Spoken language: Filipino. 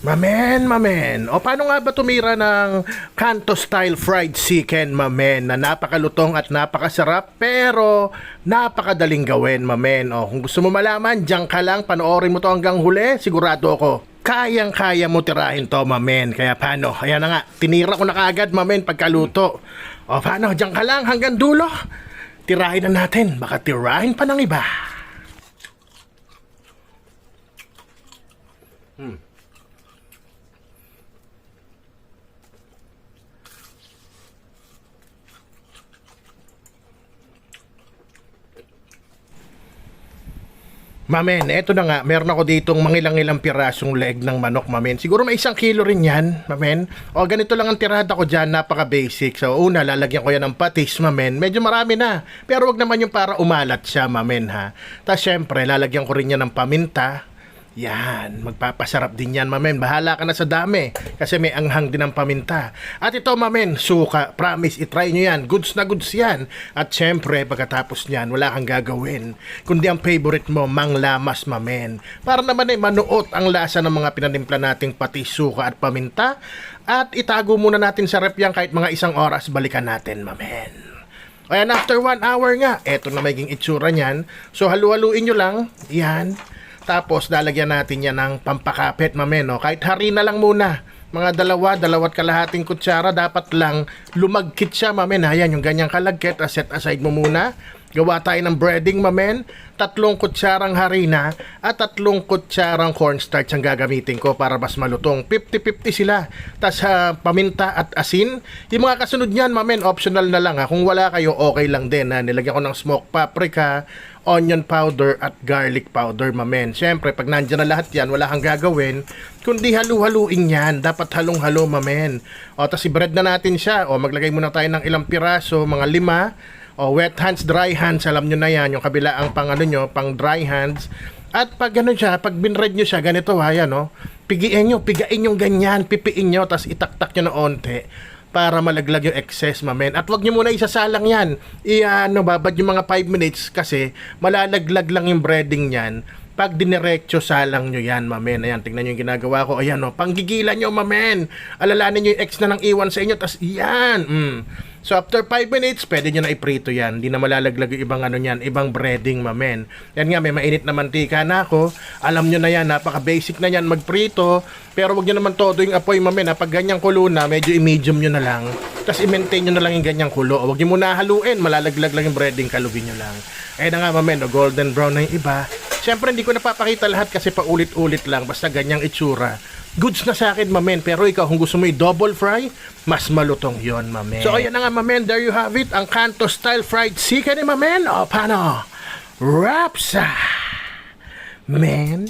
Mamen, mamen. O paano nga ba tumira ng kanto style fried chicken, mamen, na napakalutong at napakasarap pero napakadaling gawin, mamen. O kung gusto mo malaman, diyan ka lang, panoorin mo to hanggang huli, sigurado ako. Kayang-kaya mo tirahin to, mamen. Kaya paano? Ayan na nga, tinira ko na kaagad, mamen, pagkaluto. O paano, diyan ka lang hanggang dulo. Tirahin na natin, baka tirahin pa ng iba. Mamen, eto na nga, meron ako ditong mangilang-ilang pirasong leg ng manok, mamen. Siguro may isang kilo rin yan, mamen. O ganito lang ang tirada ko dyan, napaka-basic. So una, lalagyan ko yan ng patis, mamen. Medyo marami na. Pero wag naman yung para umalat siya, mamen, ha. Tapos syempre, lalagyan ko rin yan ng paminta. Yan, magpapasarap din yan, mamen. Bahala ka na sa dami kasi may anghang din ang paminta. At ito, mamen, suka. Promise, itry nyo yan. Goods na goods yan. At syempre, pagkatapos niyan, wala kang gagawin. Kundi ang favorite mo, manglamas, mamen. Para naman ay manuot ang lasa ng mga pinanimpla nating pati suka at paminta. At itago muna natin sa rep yan kahit mga isang oras, balikan natin, mamen. Ayan, after one hour nga, eto na maging itsura niyan. So, halu-haluin nyo lang. Yan. Tapos, lalagyan natin yan ng pampakapit, mamen. No? Kahit harina lang muna. Mga dalawa, dalawat kalahating kutsara, dapat lang lumagkit siya, mamen. Ayan, yung ganyang kalagkit, set aside mo muna. Gawa tayo ng breading, mamen. Tatlong kutsarang harina at tatlong kutsarang cornstarch ang gagamitin ko para mas malutong. 50-50 sila. Tapos ah, paminta at asin. Yung mga kasunod niyan, mamen, optional na lang. Ha. Kung wala kayo, okay lang din. Ha. Nilagyan ko ng smoked paprika, onion powder at garlic powder, mamen. Siyempre, pag nandyan na lahat yan, wala kang gagawin. Kundi halu-haluin yan. Dapat halong-halo, mamen. O, tapos i-bread na natin siya. O, maglagay muna tayo ng ilang piraso, mga lima. O, wet hands, dry hands. Alam nyo na yan. Yung kabila ang pang ano nyo, pang dry hands. At pag ano siya, pag binred nyo siya, ganito ha, yan, no? Pigiin nyo, pigain yung ganyan, pipiin nyo, tapos itaktak nyo na onte para malaglag yung excess, mamen. At wag nyo muna isasalang yan. I, ano, babad yung mga 5 minutes kasi malalaglag lang yung breading niyan pag diniretso salang nyo yan, mamen. Ayan, tingnan nyo yung ginagawa ko. Ayan, oh, panggigilan nyo, mamen. Alalanin nyo yung ex na ng iwan sa inyo, tas yan. Mm. So, after 5 minutes, pwede nyo na iprito yan. Hindi na malalaglag yung ibang ano yan, ibang breading, mamen. Yan nga, may mainit na mantika na ako. Alam nyo na yan, napaka-basic na yan, magprito. Pero wag nyo naman todo yung apoy, mamen. Ha? Pag ganyang kulo na, medyo i-medium nyo na lang. Tapos i-maintain nyo na lang yung ganyang kulo. Huwag nyo muna haluin, malalaglag lang yung breading, kalugin nyo lang. Ayun na nga, mamen, oh, golden brown na yung iba. Siyempre, hindi ko napapakita lahat kasi paulit-ulit lang. Basta ganyang itsura. Goods na sa akin, mamen. Pero ikaw, kung gusto mo i-double fry, mas malutong yon mamen. So, ayan na nga, mamen. There you have it. Ang Kanto style fried chicken ni mamen. O, paano? Rapsa! Men.